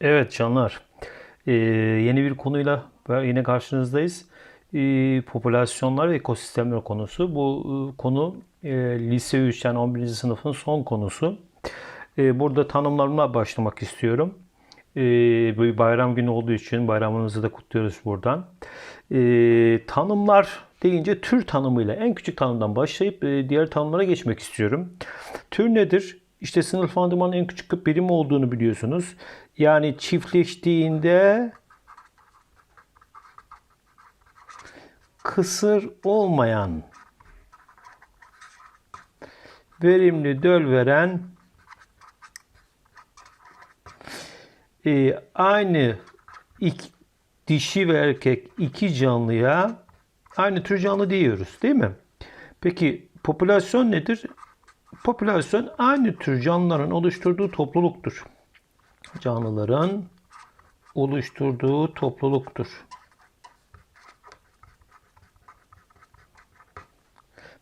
Evet canlar. Ee, yeni bir konuyla yine karşınızdayız. Ee, popülasyonlar ve ekosistemler konusu. Bu e, konu e, lise 3 yani 11. sınıfın son konusu. Ee, burada tanımlarımla başlamak istiyorum. Ee, bu bayram günü olduğu için bayramınızı da kutluyoruz buradan. Ee, tanımlar deyince tür tanımıyla en küçük tanımdan başlayıp e, diğer tanımlara geçmek istiyorum. Tür nedir? İşte sınıflandırmanın en küçük birim olduğunu biliyorsunuz. Yani çiftleştiğinde kısır olmayan verimli döl veren e, aynı iki, dişi ve erkek iki canlıya aynı tür canlı diyoruz değil mi? Peki popülasyon nedir? Popülasyon aynı tür canlıların oluşturduğu topluluktur. Canlıların oluşturduğu topluluktur.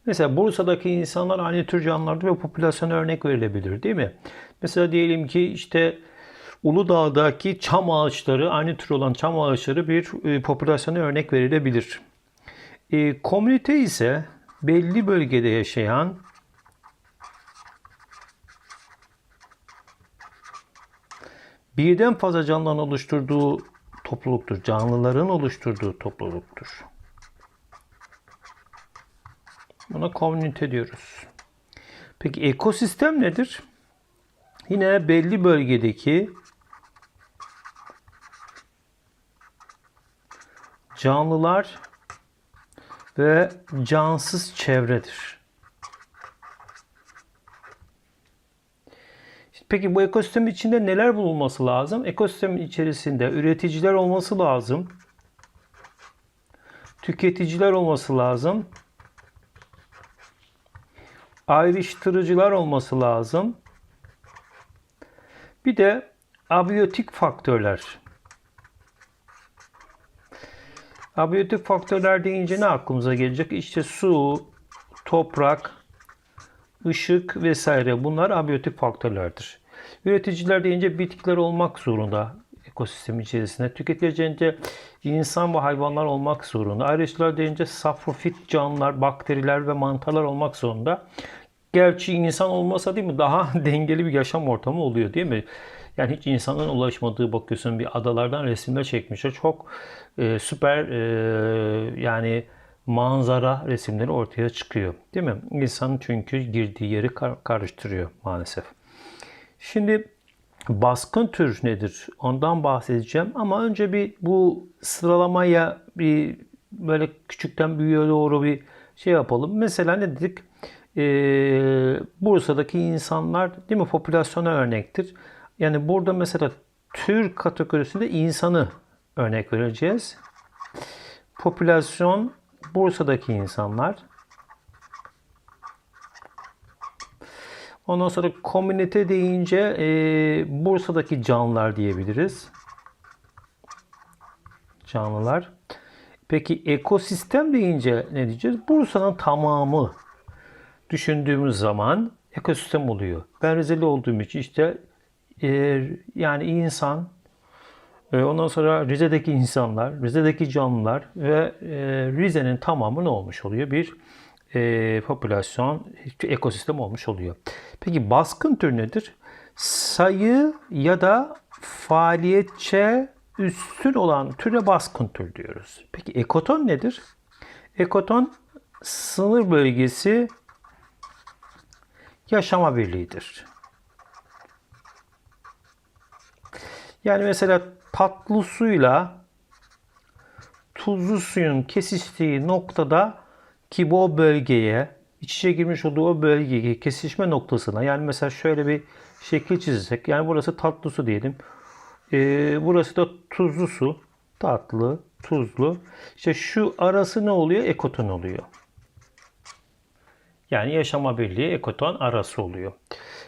Mesela Bursa'daki insanlar aynı tür canlılardı ve popülasyona örnek verilebilir değil mi? Mesela diyelim ki işte Uludağ'daki çam ağaçları, aynı tür olan çam ağaçları bir e, popülasyona örnek verilebilir. E, komünite ise belli bölgede yaşayan birden fazla canlıların oluşturduğu topluluktur. Canlıların oluşturduğu topluluktur. Buna komünite diyoruz. Peki ekosistem nedir? Yine belli bölgedeki canlılar ve cansız çevredir. Peki bu ekosistem içinde neler bulunması lazım? Ekosistemin içerisinde üreticiler olması lazım. Tüketiciler olması lazım. Ayrıştırıcılar olması lazım. Bir de abiyotik faktörler. Abiyotik faktörler deyince ne aklımıza gelecek? İşte su, toprak, ışık vesaire bunlar abiyotik faktörlerdir. Üreticiler deyince bitkiler olmak zorunda ekosistem içerisinde. Tüketiciler deyince insan ve hayvanlar olmak zorunda. Ayrıcalar deyince saprofit canlılar, bakteriler ve mantarlar olmak zorunda. Gerçi insan olmasa değil mi daha dengeli bir yaşam ortamı oluyor değil mi? Yani hiç insanın ulaşmadığı bakıyorsun bir adalardan resimler çekmişler. Çok e, süper e, yani manzara resimleri ortaya çıkıyor. Değil mi? İnsan çünkü girdiği yeri kar- karıştırıyor maalesef. Şimdi baskın tür nedir? Ondan bahsedeceğim ama önce bir bu sıralamaya bir böyle küçükten büyüğe doğru bir şey yapalım. Mesela ne dedik? Ee, Bursa'daki insanlar değil mi popülasyona örnektir. Yani burada mesela tür kategorisinde insanı örnek vereceğiz. Popülasyon Bursa'daki insanlar. Ondan sonra komünite deyince e, Bursa'daki canlılar diyebiliriz. Canlılar. Peki ekosistem deyince ne diyeceğiz? Bursa'nın tamamı düşündüğümüz zaman ekosistem oluyor. Ben Rizeli olduğum için işte e, yani insan, e, ondan sonra Rize'deki insanlar, Rize'deki canlılar ve e, Rize'nin tamamı ne olmuş oluyor? Bir e, popülasyon, ekosistem olmuş oluyor. Peki baskın tür nedir? Sayı ya da faaliyetçe üstün olan türe baskın tür diyoruz. Peki ekoton nedir? Ekoton sınır bölgesi yaşama birliğidir. Yani mesela tatlı suyla tuzlu suyun kesiştiği noktada ki bu o bölgeye iç içe girmiş olduğu o bölgeye kesişme noktasına yani mesela şöyle bir şekil çizsek yani burası tatlı su diyelim. Ee, burası da tuzlu su. Tatlı, tuzlu. İşte şu arası ne oluyor? Ekoton oluyor. Yani yaşama birliği ekoton arası oluyor.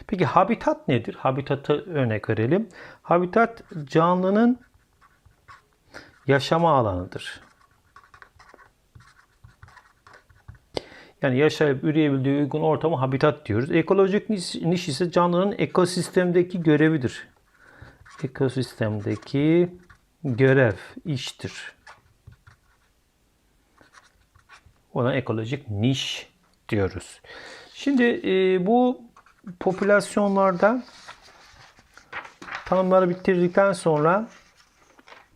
Peki habitat nedir? Habitatı örnek verelim. Habitat canlının yaşama alanıdır. Yani yaşayıp üreyebildiği uygun ortamı habitat diyoruz. Ekolojik niş ise canlının ekosistemdeki görevidir. ekosistemdeki görev, iştir. Ona ekolojik niş diyoruz. Şimdi e, bu popülasyonlarda tanımları bitirdikten sonra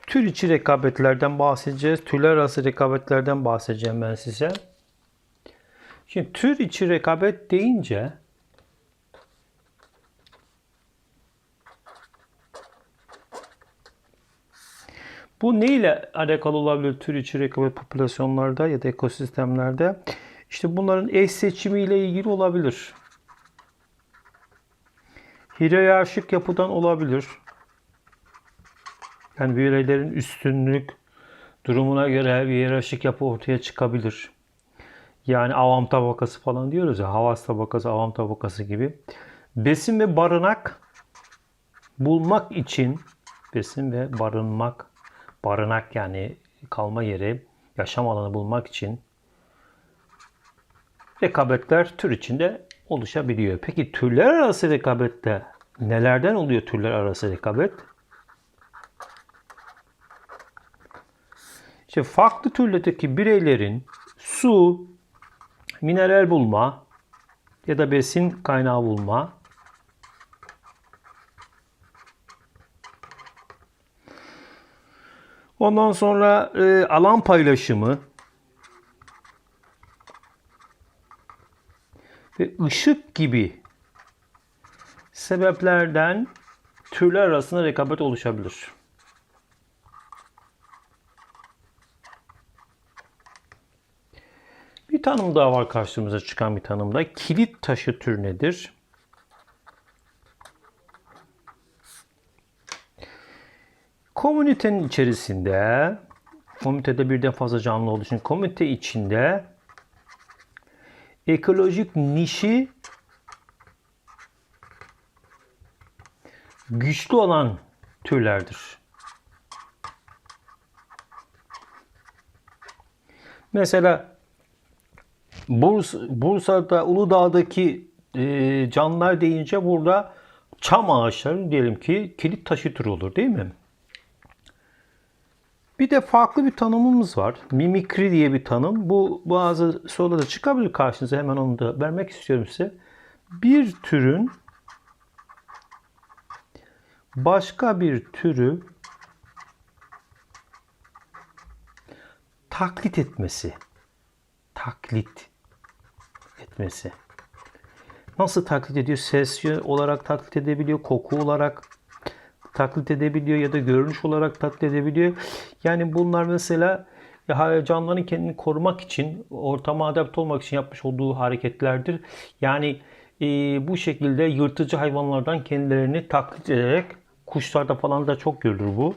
tür içi rekabetlerden bahsedeceğiz. Türler arası rekabetlerden bahsedeceğim ben size. Şimdi tür içi rekabet deyince bu ne ile alakalı olabilir tür içi rekabet popülasyonlarda ya da ekosistemlerde? İşte bunların eş seçimi ile ilgili olabilir. Hiyerarşik yapıdan olabilir. Yani bireylerin üstünlük durumuna göre bir hiyerarşik yapı ortaya çıkabilir. Yani avam tabakası falan diyoruz ya, havas tabakası, avam tabakası gibi. Besin ve barınak bulmak için besin ve barınmak, barınak yani kalma yeri, yaşam alanı bulmak için rekabetler tür içinde oluşabiliyor. Peki türler arası rekabette nelerden oluyor türler arası rekabet? İşte farklı türlerdeki bireylerin su, mineral bulma ya da besin kaynağı bulma Ondan sonra e, alan paylaşımı ve ışık gibi sebeplerden türler arasında rekabet oluşabilir. Tanım daha var karşımıza çıkan bir tanımda. Kilit taşı tür nedir? Komünitenin içerisinde, komünitede birden fazla canlı olduğu için komünite içinde ekolojik nişi güçlü olan türlerdir. Mesela Burs, Bursa'da Uludağ'daki e, canlılar deyince burada çam ağaçları diyelim ki kilit taşı türü olur değil mi? Bir de farklı bir tanımımız var. Mimikri diye bir tanım. Bu bazı sorularda çıkabilir karşınıza. Hemen onu da vermek istiyorum size. Bir türün başka bir türü taklit etmesi. Taklit etmesi. Nasıl taklit ediyor? Ses olarak taklit edebiliyor, koku olarak taklit edebiliyor ya da görünüş olarak taklit edebiliyor. Yani bunlar mesela canlıların kendini korumak için, ortama adapte olmak için yapmış olduğu hareketlerdir. Yani e, bu şekilde yırtıcı hayvanlardan kendilerini taklit ederek kuşlarda falan da çok görülür bu.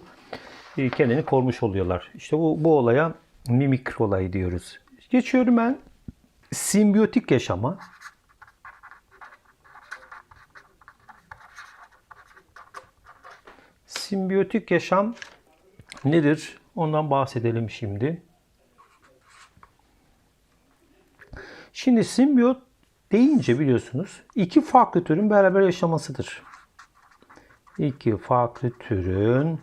E, kendini korumuş oluyorlar. İşte bu, bu olaya mimikri olayı diyoruz. Geçiyorum ben simbiyotik yaşama. Simbiyotik yaşam nedir? Ondan bahsedelim şimdi. Şimdi simbiyot deyince biliyorsunuz iki farklı türün beraber yaşamasıdır. İki farklı türün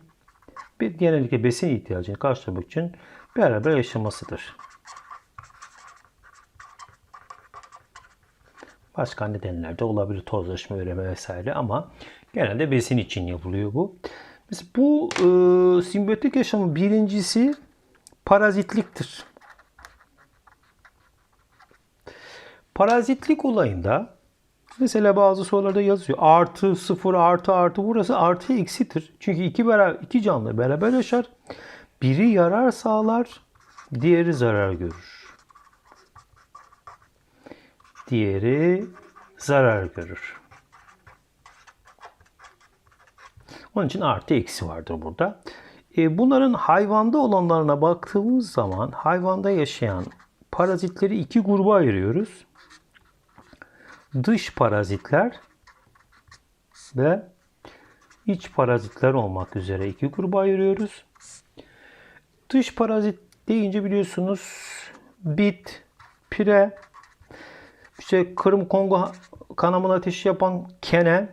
bir genellikle besin ihtiyacını karşılamak için beraber yaşamasıdır. Başka nedenler de olabilir tozlaşma, üreme vesaire ama genelde besin için yapılıyor bu. Mesela bu e, simbiyotik yaşamın birincisi parazitliktir. Parazitlik olayında mesela bazı sorularda yazıyor. Artı, sıfır, artı, artı. Burası artı eksitir. Çünkü iki, beraber, iki canlı beraber yaşar. Biri yarar sağlar, diğeri zarar görür. Diğeri zarar görür. Onun için artı eksi vardır burada. E, bunların hayvanda olanlarına baktığımız zaman hayvanda yaşayan parazitleri iki gruba ayırıyoruz. Dış parazitler ve iç parazitler olmak üzere iki gruba ayırıyoruz. Dış parazit deyince biliyorsunuz bit, pire, işte Kırım Kongo kanamına ateşi yapan kene,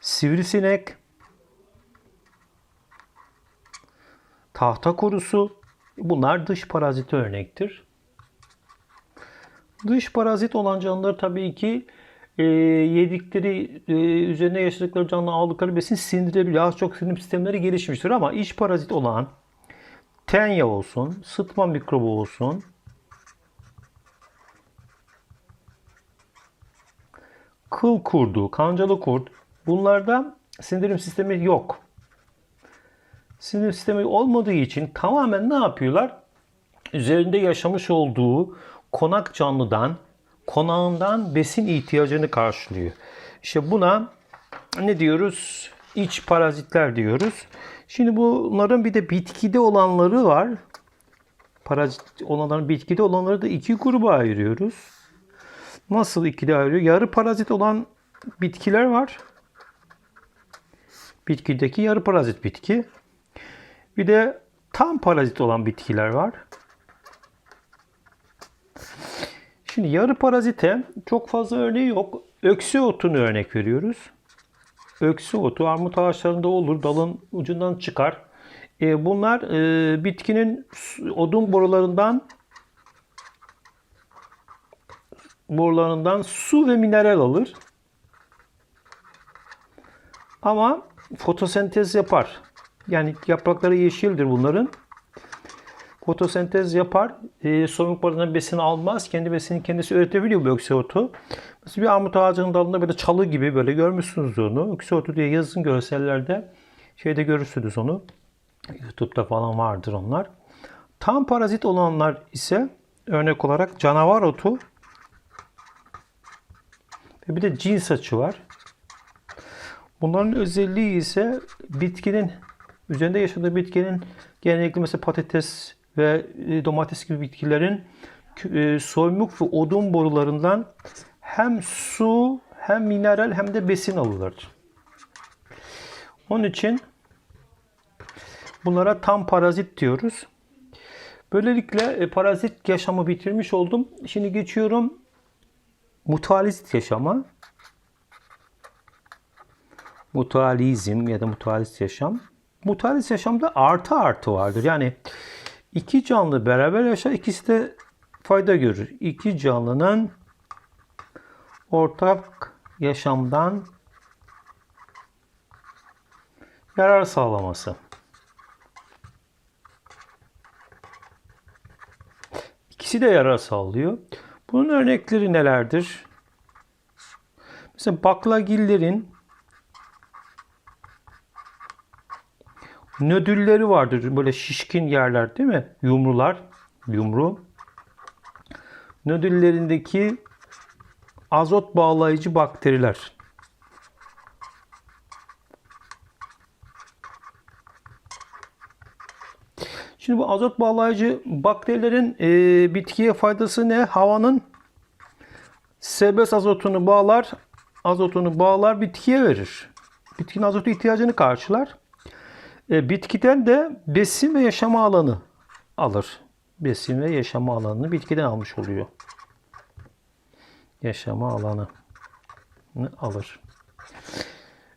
sivrisinek, tahta kurusu. Bunlar dış parazit örnektir. Dış parazit olan canlılar tabii ki e, yedikleri, e, üzerine yaşadıkları canlı aldıkları besin sindirebiliyor. Az çok sindirim sistemleri gelişmiştir ama iç parazit olan tenya olsun, sıtma mikrobu olsun, kıl kurdu, kancalı kurt bunlarda sindirim sistemi yok. Sindirim sistemi olmadığı için tamamen ne yapıyorlar? Üzerinde yaşamış olduğu konak canlıdan, konağından besin ihtiyacını karşılıyor. İşte buna ne diyoruz? İç parazitler diyoruz. Şimdi bunların bir de bitkide olanları var. Parazit olanların bitkide olanları da iki gruba ayırıyoruz. Nasıl ikili ayırıyor? Yarı parazit olan bitkiler var. Bitkideki yarı parazit bitki. Bir de tam parazit olan bitkiler var. Şimdi yarı parazite çok fazla örneği yok. Öksü otunu örnek veriyoruz. Öksü otu armut ağaçlarında olur. Dalın ucundan çıkar. E, bunlar e, bitkinin odun borularından borularından su ve mineral alır. Ama fotosentez yapar. Yani yaprakları yeşildir bunların. Fotosentez yapar. E, soymuk barından besin almaz. Kendi besinini kendisi üretebiliyor bu öksü otu. Mesela bir armut ağacının dalında böyle çalı gibi böyle görmüşsünüz onu. Öksü otu diye yazın görsellerde. Şeyde görürsünüz onu. YouTube'da falan vardır onlar. Tam parazit olanlar ise örnek olarak canavar otu bir de cin saçı var. Bunların özelliği ise bitkinin üzerinde yaşadığı bitkinin genellikle mesela patates ve e, domates gibi bitkilerin e, soymuk ve odun borularından hem su hem mineral hem de besin alırlar. Onun için bunlara tam parazit diyoruz. Böylelikle e, parazit yaşamı bitirmiş oldum. Şimdi geçiyorum mutualizm yaşama. Mutualizm ya da mutualist yaşam. Mutualist yaşamda artı artı vardır. Yani iki canlı beraber yaşar, ikisi de fayda görür. İki canlının ortak yaşamdan yarar sağlaması. İkisi de yarar sağlıyor. Bunun örnekleri nelerdir? Mesela baklagillerin nödülleri vardır. Böyle şişkin yerler değil mi? Yumrular. Yumru. Nödüllerindeki azot bağlayıcı bakteriler. Şimdi bu azot bağlayıcı bakterilerin e, bitkiye faydası ne? Havanın serbest azotunu bağlar, azotunu bağlar bitkiye verir. Bitkinin azot ihtiyacını karşılar. E, bitkiden de besin ve yaşama alanı alır. Besin ve yaşama alanını bitkiden almış oluyor. Yaşama alanı alır.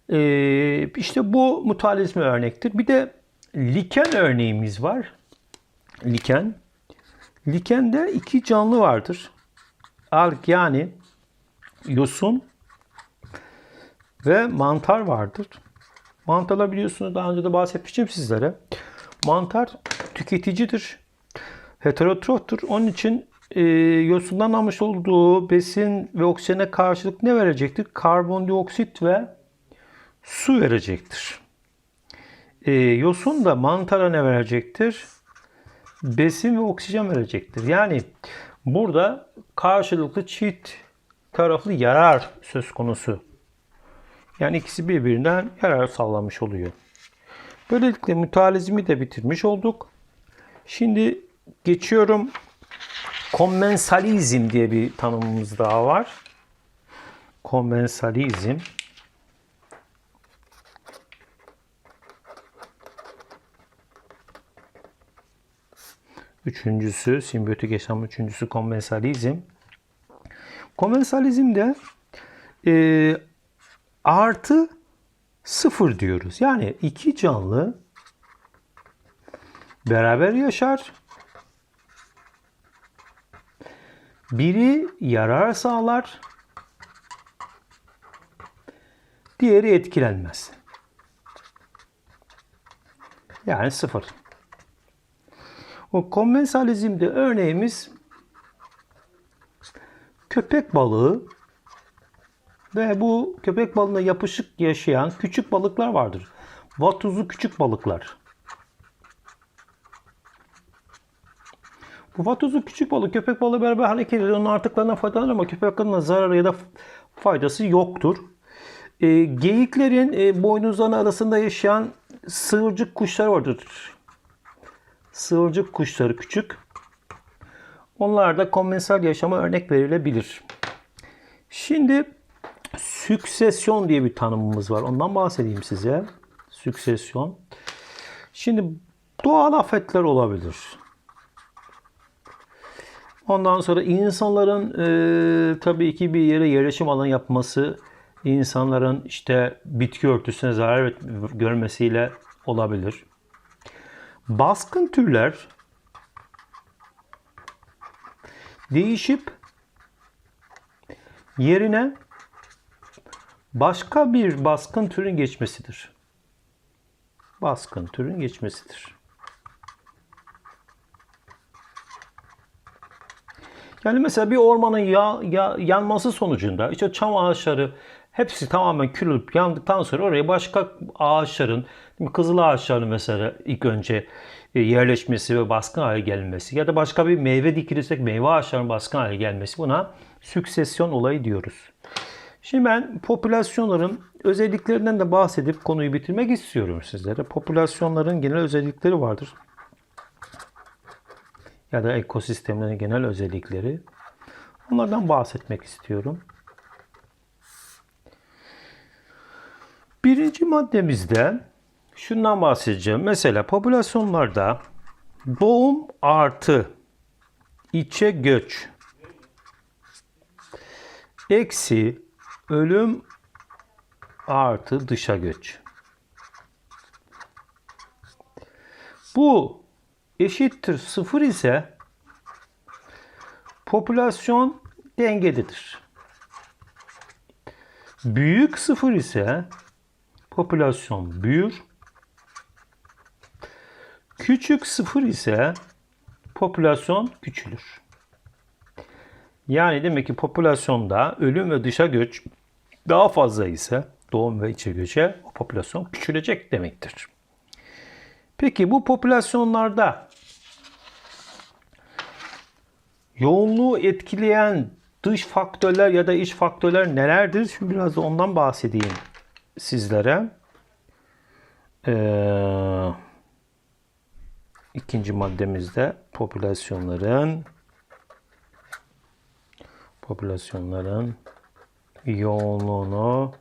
E, işte bu mutualizme örnektir. Bir de liken örneğimiz var. Liken. Likende iki canlı vardır. Alg yani yosun ve mantar vardır. Mantarlar biliyorsunuz daha önce de bahsetmiştim sizlere. Mantar tüketicidir. Heterotroftur. Onun için e, yosundan almış olduğu besin ve oksijene karşılık ne verecektir? Karbondioksit ve su verecektir. E, yosun da mantara ne verecektir? Besin ve oksijen verecektir. Yani burada karşılıklı çift taraflı yarar söz konusu. Yani ikisi birbirinden yarar sağlamış oluyor. Böylelikle mütealizmi de bitirmiş olduk. Şimdi geçiyorum. Kommensalizm diye bir tanımımız daha var. Kommensalizm. Üçüncüsü simbiyotik yaşam, üçüncüsü kommensalizm. Kommensalizmde e, artı sıfır diyoruz. Yani iki canlı beraber yaşar. Biri yarar sağlar. Diğeri etkilenmez. Yani sıfır. O konvensalizmde örneğimiz köpek balığı ve bu köpek balığına yapışık yaşayan küçük balıklar vardır. Vatuzlu küçük balıklar. Bu vatuzlu küçük balık köpek balığı beraber hareket ediyor. Onun artıklarından faydalanır ama köpek balığına zararı ya da faydası yoktur. E, geyiklerin e, boynuzlarının arasında yaşayan sığırcık kuşlar vardır. Sığırcık kuşları küçük. Onlar da konvensal yaşama örnek verilebilir. Şimdi süksesyon diye bir tanımımız var. Ondan bahsedeyim size. Süksesyon. Şimdi doğal afetler olabilir. Ondan sonra insanların e, tabii ki bir yere yerleşim alanı yapması, insanların işte bitki örtüsüne zarar görmesiyle olabilir. Baskın türler değişip yerine başka bir baskın türün geçmesidir. Baskın türün geçmesidir. Yani mesela bir ormanın ya, ya- yanması sonucunda işte çam ağaçları hepsi tamamen kül olup yandıktan sonra oraya başka ağaçların, kızıl ağaçların mesela ilk önce e, yerleşmesi ve baskın hale gelmesi ya da başka bir meyve dikilirsek meyve ağaçlarının baskın hale gelmesi buna süksesyon olayı diyoruz. Şimdi ben popülasyonların özelliklerinden de bahsedip konuyu bitirmek istiyorum sizlere. Popülasyonların genel özellikleri vardır ya da ekosistemlerin genel özellikleri. Onlardan bahsetmek istiyorum. Birinci maddemizde şundan bahsedeceğim. Mesela popülasyonlarda doğum artı içe göç eksi ölüm artı dışa göç. Bu eşittir sıfır ise popülasyon dengededir. Büyük sıfır ise popülasyon büyür. Küçük sıfır ise popülasyon küçülür. Yani demek ki popülasyonda ölüm ve dışa göç daha fazla ise doğum ve içe göçe o popülasyon küçülecek demektir. Peki bu popülasyonlarda yoğunluğu etkileyen dış faktörler ya da iç faktörler nelerdir? Şimdi biraz da ondan bahsedeyim sizlere. Ee, ikinci maddemizde popülasyonların popülasyonların yoğunluğunu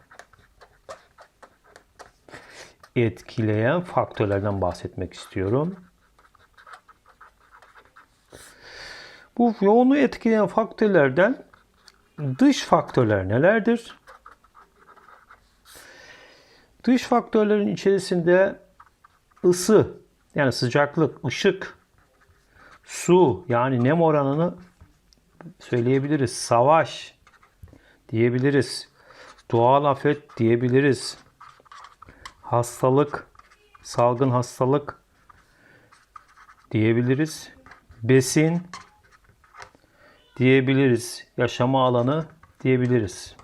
etkileyen faktörlerden bahsetmek istiyorum. Bu yoğunluğu etkileyen faktörlerden dış faktörler nelerdir? Dış faktörlerin içerisinde ısı yani sıcaklık, ışık, su yani nem oranını söyleyebiliriz. Savaş diyebiliriz. Doğal afet diyebiliriz. Hastalık, salgın hastalık diyebiliriz. Besin diyebiliriz. Yaşama alanı diyebiliriz.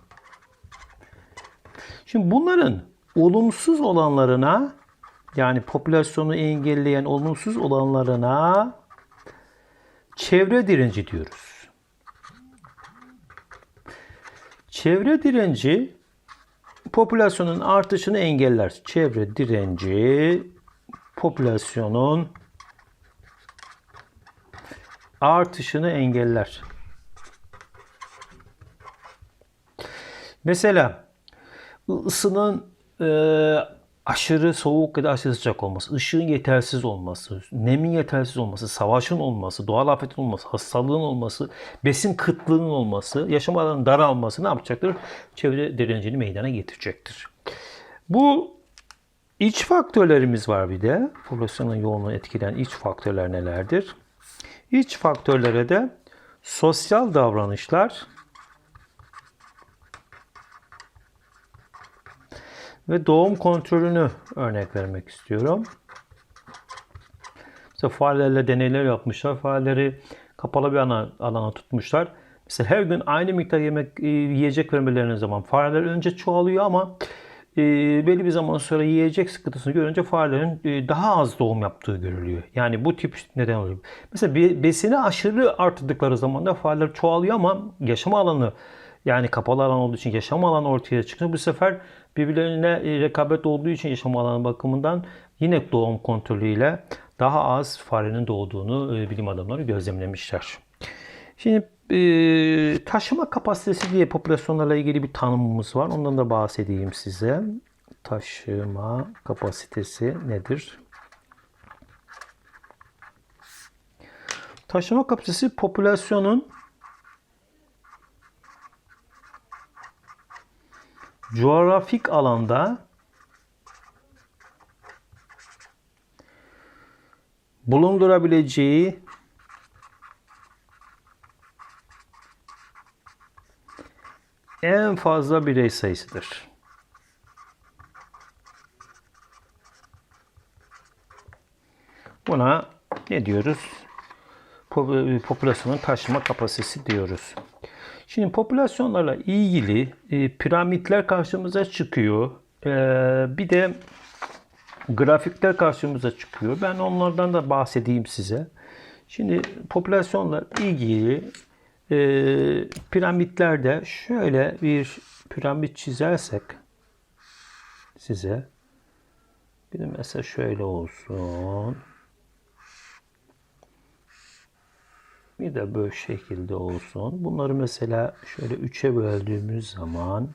Şimdi bunların olumsuz olanlarına yani popülasyonu engelleyen olumsuz olanlarına çevre direnci diyoruz. Çevre direnci popülasyonun artışını engeller. Çevre direnci popülasyonun artışını engeller. Mesela ısının e, aşırı soğuk ya da aşırı sıcak olması, ışığın yetersiz olması, nemin yetersiz olması, savaşın olması, doğal afetin olması, hastalığın olması, besin kıtlığının olması, yaşam alanının daralması ne yapacaktır? Çevre direncini meydana getirecektir. Bu İç faktörlerimiz var bir de. Popülasyonun yoğunluğunu etkileyen iç faktörler nelerdir? İç faktörlere de sosyal davranışlar ve doğum kontrolünü örnek vermek istiyorum. Mesela farelerle deneyler yapmışlar. Fareleri kapalı bir alana, alana tutmuşlar. Mesela her gün aynı miktar yemek e, yiyecek vermelerine zaman fareler önce çoğalıyor ama e, belli bir zaman sonra yiyecek sıkıntısını görünce farelerin e, daha az doğum yaptığı görülüyor. Yani bu tip neden oluyor. Mesela bir besini aşırı arttırdıkları zaman da fareler çoğalıyor ama yaşam alanı yani kapalı alan olduğu için yaşam alanı ortaya çıkıyor. Bu sefer birbirlerine e, rekabet olduğu için yaşam alanı bakımından yine doğum kontrolüyle daha az farenin doğduğunu e, bilim adamları gözlemlemişler. Şimdi e, taşıma kapasitesi diye popülasyonlarla ilgili bir tanımımız var. Ondan da bahsedeyim size. Taşıma kapasitesi nedir? Taşıma kapasitesi popülasyonun coğrafik alanda bulundurabileceği en fazla birey sayısıdır. Buna ne diyoruz? Po- Popülasyonun taşıma kapasitesi diyoruz. Şimdi popülasyonlarla ilgili e, piramitler karşımıza çıkıyor. E, bir de grafikler karşımıza çıkıyor. Ben onlardan da bahsedeyim size. Şimdi popülasyonla ilgili e, piramitlerde şöyle bir piramit çizersek size bir de mesela şöyle olsun. Bir de böyle şekilde olsun. Bunları mesela şöyle üçe böldüğümüz zaman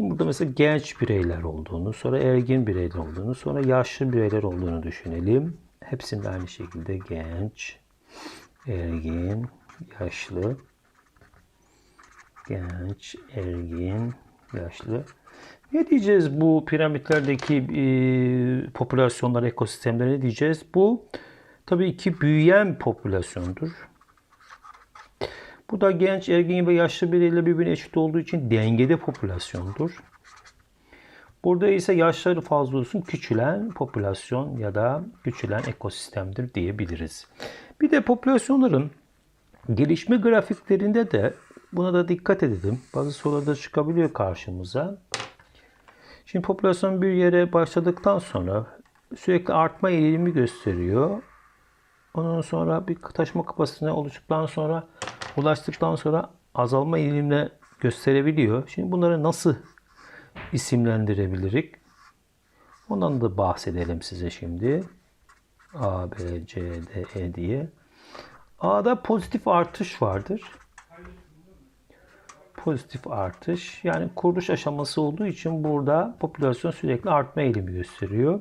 Şimdi burada mesela genç bireyler olduğunu, sonra ergin bireyler olduğunu, sonra yaşlı bireyler olduğunu düşünelim. Hepsinde aynı şekilde genç, ergin, yaşlı, genç, ergin, yaşlı. Ne diyeceğiz bu piramitlerdeki e, popülasyonlar, ekosistemlere ne diyeceğiz? Bu tabii ki büyüyen popülasyondur. Bu da genç, ergin ve yaşlı bireyler birbirine eşit olduğu için dengede popülasyondur. Burada ise yaşları fazla olsun küçülen popülasyon ya da küçülen ekosistemdir diyebiliriz. Bir de popülasyonların gelişme grafiklerinde de buna da dikkat edelim. Bazı sorularda çıkabiliyor karşımıza. Şimdi popülasyon bir yere başladıktan sonra sürekli artma eğilimi gösteriyor. Ondan sonra bir taşıma kapasitesine oluştuktan sonra ulaştıktan sonra azalma eğilimine gösterebiliyor. Şimdi bunları nasıl isimlendirebilirik? Ondan da bahsedelim size şimdi. A, B, C, D, E diye. A'da pozitif artış vardır. Pozitif artış. Yani kuruluş aşaması olduğu için burada popülasyon sürekli artma eğilimi gösteriyor.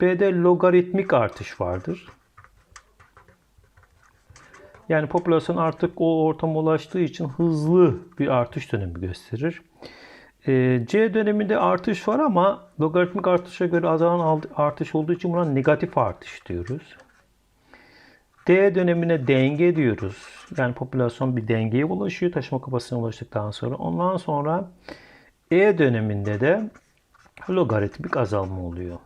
B'de logaritmik artış vardır. Yani popülasyon artık o ortama ulaştığı için hızlı bir artış dönemi gösterir. Ee, C döneminde artış var ama logaritmik artışa göre azalan artış olduğu için buna negatif artış diyoruz. D dönemine denge diyoruz. Yani popülasyon bir dengeye ulaşıyor taşıma kapasitesine ulaştıktan sonra. Ondan sonra E döneminde de logaritmik azalma oluyor.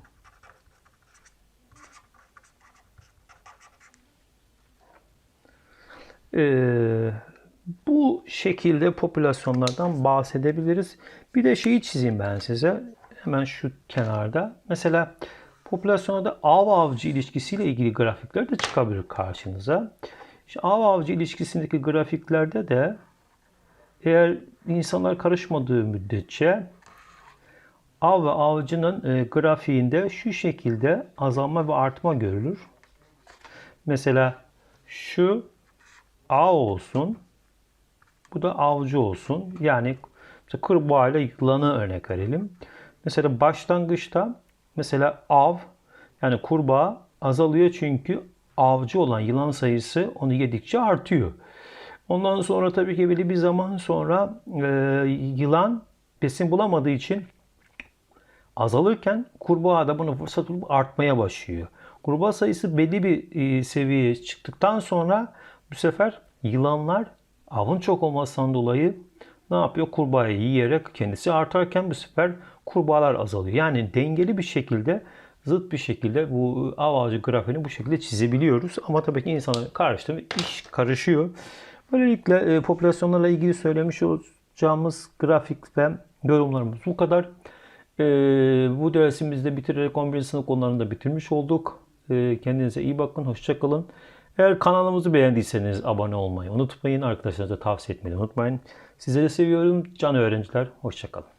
Ee, bu şekilde popülasyonlardan bahsedebiliriz. Bir de şeyi çizeyim ben size. Hemen şu kenarda. Mesela popülasyonda av avcı ilişkisiyle ilgili grafikler de çıkabilir karşınıza. İşte av avcı ilişkisindeki grafiklerde de eğer insanlar karışmadığı müddetçe av ve avcının e, grafiğinde şu şekilde azalma ve artma görülür. Mesela şu av olsun. Bu da avcı olsun. Yani mesela kurbağa ile yılanı örnek verelim. Mesela başlangıçta mesela av yani kurbağa azalıyor çünkü avcı olan yılan sayısı onu yedikçe artıyor. Ondan sonra tabii ki belli bir zaman sonra e, yılan besin bulamadığı için azalırken kurbağa da bunu fırsat bulup artmaya başlıyor. Kurbağa sayısı belli bir e, seviyeye çıktıktan sonra bu sefer yılanlar avın çok olmasından dolayı ne yapıyor? Kurbağayı yiyerek kendisi artarken bu sefer kurbağalar azalıyor. Yani dengeli bir şekilde zıt bir şekilde bu av ağacı grafiğini bu şekilde çizebiliyoruz. Ama tabii ki insana karıştı iş karışıyor. Böylelikle e, popülasyonlarla ilgili söylemiş olacağımız grafik ve yorumlarımız bu kadar. E, bu dersimizde bitirerek 11. sınıf konularını da bitirmiş olduk. E, kendinize iyi bakın, hoşçakalın. Eğer kanalımızı beğendiyseniz abone olmayı unutmayın. Arkadaşlarınıza tavsiye etmeyi unutmayın. Sizleri seviyorum. Can öğrenciler, hoşçakalın.